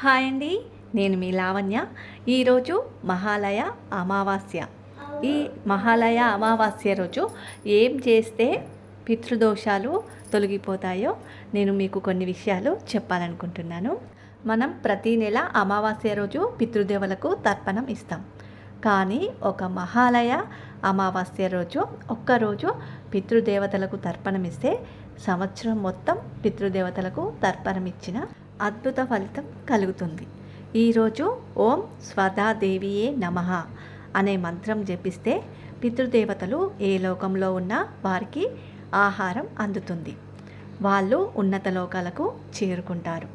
Hi అండి నేను మీ లావణ్య. ఈరోజు మహాలయ అమావాస్య. ఈ మహాలయ అమావాస్య రోజు ఏం చేస్తే పితృదోషాలు తొలగిపోతాయో నేను మీకు కొన్ని విషయాలు చెప్పాలనుకుంటున్నాను. మనం ప్రతి నెల అమావాస్య రోజు పితృదేవులకు తర్పణం ఇస్తాం. కానీ ఒక మహాలయ అమావాస్య రోజు ఒక్కరోజు పితృదేవతలకు తర్పణం ఇస్తే సంవత్సరం మొత్తం పితృదేవతలకు తర్పణం ఇచ్చిన అద్భుత ఫలితం కలుగుతుంది. ఈరోజు ఓం స్వదాదేవియే నమ అనే మంత్రం జపిస్తే పితృదేవతలు ఏ లోకంలో ఉన్నా వారికి ఆహారం అందుతుంది. వాళ్ళు ఉన్నత లోకాలకు చేరుకుంటారు.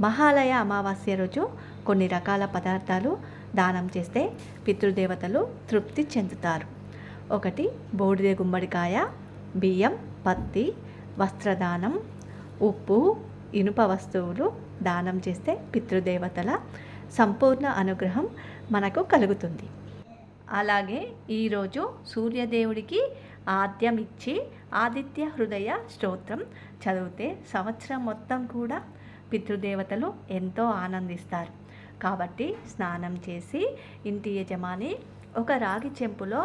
మహాలయ అమావాస్య రోజు కొన్ని రకాల పదార్థాలు దానం చేస్తే పితృదేవతలు తృప్తి చెందుతారు. ఒకటి బూడిద గుమ్మడికాయ బియ్యం పత్తి వస్త్రదానం ఉప్పు ఇనుప వస్తువులు దానం చేస్తే పితృదేవతల సంపూర్ణ అనుగ్రహం మనకు కలుగుతుంది. అలాగే ఈరోజు సూర్యదేవుడికి ఆద్యం ఇచ్చి ఆదిత్య హృదయ స్తోత్రం చదివితే సంవత్సరం మొత్తం కూడా పితృదేవతలు ఎంతో ఆనందిస్తారు. కాబట్టి స్నానం చేసి ఇంటి యజమాని ఒక రాగి చెంపులో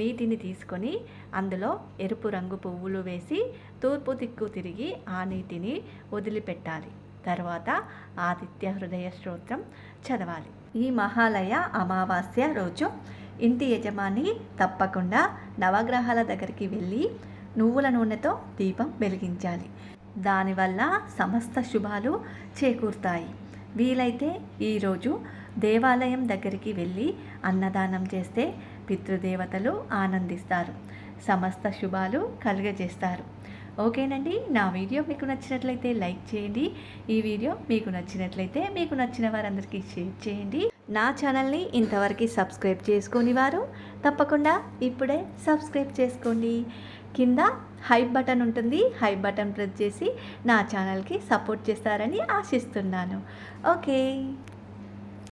నీటిని తీసుకొని అందులో ఎరుపు రంగు పువ్వులు వేసి తూర్పు దిక్కు తిరిగి ఆ నీటిని వదిలిపెట్టాలి. తర్వాత ఆదిత్య హృదయ స్తోత్రం చదవాలి. ఈ మహాలయ అమావాస్య రోజు ఇంటి యజమాని తప్పకుండా నవగ్రహాల దగ్గరికి వెళ్ళి నువ్వుల నూనెతో దీపం వెలిగించాలి. దానివల్ల సమస్త శుభాలు చేకూరుతాయి. వీలైతే ఈరోజు దేవాలయం దగ్గరికి వెళ్ళి అన్నదానం చేస్తే పితృదేవతలు ఆనందిస్తారు. సమస్త శుభాలు కలుగజేస్తారు. ఓకేనండి? నా వీడియో మీకు నచ్చినట్లయితే లైక్ చేయండి. ఈ వీడియో మీకు నచ్చినట్లయితే మీకు నచ్చిన వారందరికీ షేర్ చేయండి. నా ఛానల్ని ఇంతవరకు సబ్స్క్రైబ్ చేసుకొని వారు తప్పకుండా ఇప్పుడే సబ్స్క్రైబ్ చేసుకోండి. కింద హై బటన్ ఉంటుంది. హై బటన్ ప్రెస్ చేసి నా ఛానల్కి సపోర్ట్ చేస్తారని ఆశిస్తున్నాను. ఓకే.